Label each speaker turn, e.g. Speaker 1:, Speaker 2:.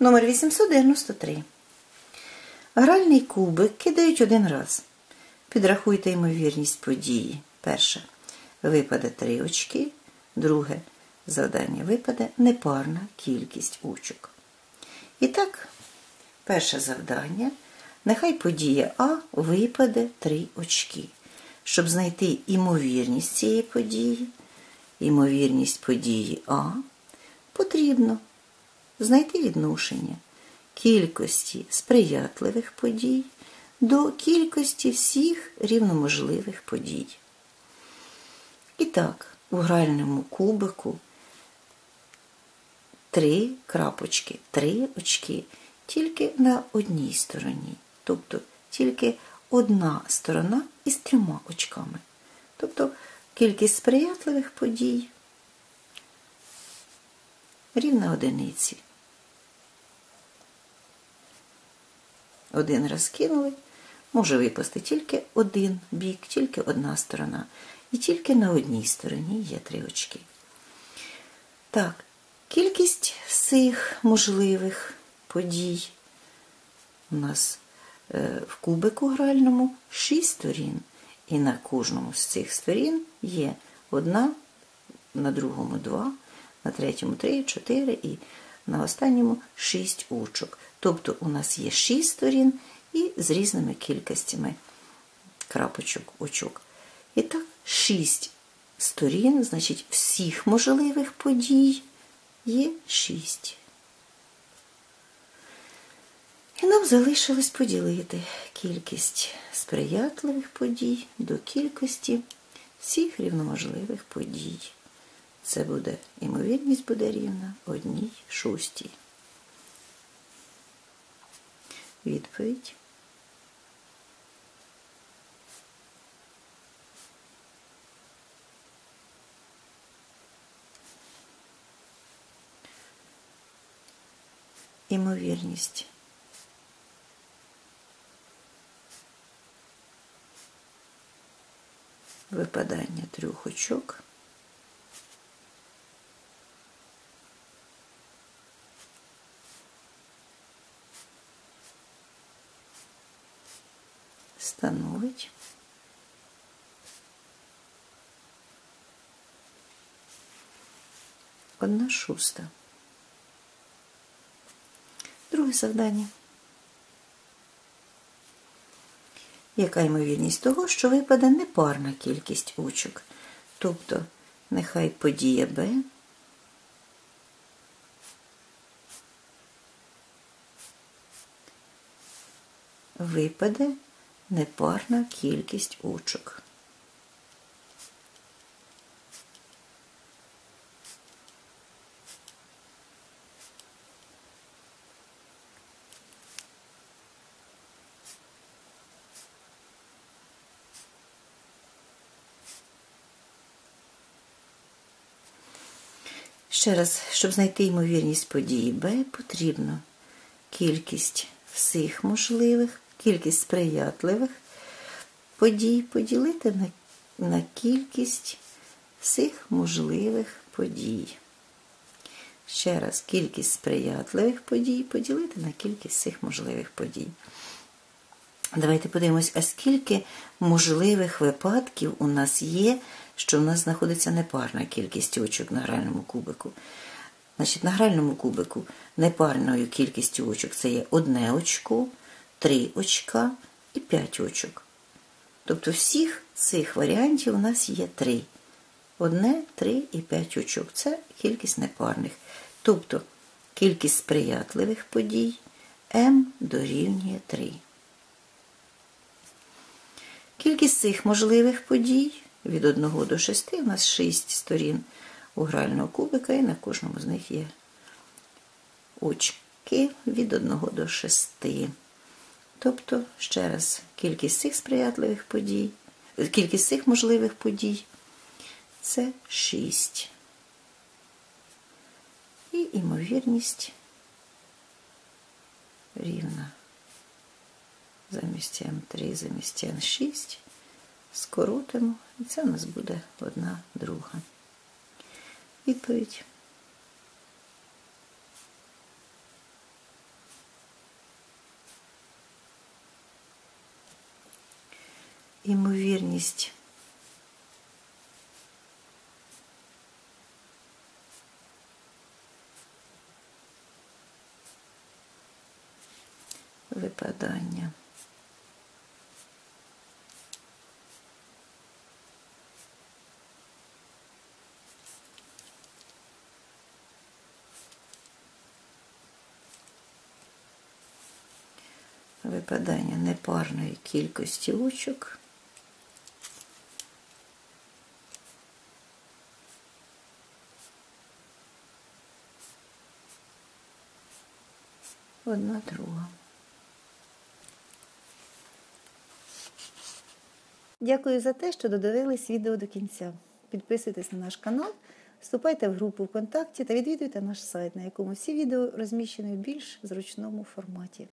Speaker 1: Номер 893. Гральний кубик кидають один раз. Підрахуйте ймовірність події. Перше. Випаде три очки. Друге. Завдання випаде непарна кількість очок. І так, перше завдання. Нехай подія А випаде три очки. Щоб знайти імовірність цієї події, імовірність події А, потрібно знайти відношення кількості сприятливих подій до кількості всіх рівноможливих подій. І так, у гральному кубику три крапочки, три очки тільки на одній стороні. Тобто тільки одна сторона із трьома очками. Тобто кількість сприятливих подій рівна одиниці. Один раз кинули, може випасти тільки один бік, тільки одна сторона. І тільки на одній стороні є три очки. Так, кількість всіх можливих подій у нас е, в кубику гральному 6 сторін. І на кожному з цих сторін є одна, на другому два, на третьому три, чотири і на останньому шість очок. Тобто у нас є шість сторін і з різними кількостями крапочок очок. І так, шість сторін, значить, всіх можливих подій є шість. І нам залишилось поділити кількість сприятливих подій до кількості всіх рівноможливих подій. Це буде, ймовірність буде рівна одній шостій. Відповідь. Імовірність. Випадання трьох очок. Становить одна шуста. Друге завдання. Яка ймовірність того, що випаде непарна кількість очок? Тобто, нехай подія Б випаде непарна кількість очок. Ще раз, щоб знайти ймовірність події Б, потрібно кількість всіх можливих, кількість сприятливих подій поділити на, на кількість всіх можливих подій. Ще раз, кількість сприятливих подій поділити на кількість всіх можливих подій. Давайте подивимось, а скільки можливих випадків у нас є, що в нас знаходиться непарна кількість очок на гральному кубику. Значить, на гральному кубику непарною кількістю очок це є одне очко, три очка і п'ять очок. Тобто всіх цих варіантів у нас є три. Одне, три і п'ять очок. Це кількість непарних. Тобто кількість сприятливих подій М дорівнює 3. Кількість цих можливих подій від 1 до 6 у нас 6 сторін у грального кубика, і на кожному з них є очки від 1 до 6. Тобто, ще раз, кількість цих сприятливих подій, кількість цих можливих подій це 6. І імовірність рівна. Замість М3, замість Н6. Скоротимо, і це у нас буде одна друга. Відповідь. Імовірність випадання. Випадання непарної кількості очок. Одна друга. Дякую за те, що додивились відео до кінця. Підписуйтесь на наш канал, вступайте в групу ВКонтакті та відвідуйте наш сайт, на якому всі відео розміщені в більш зручному форматі.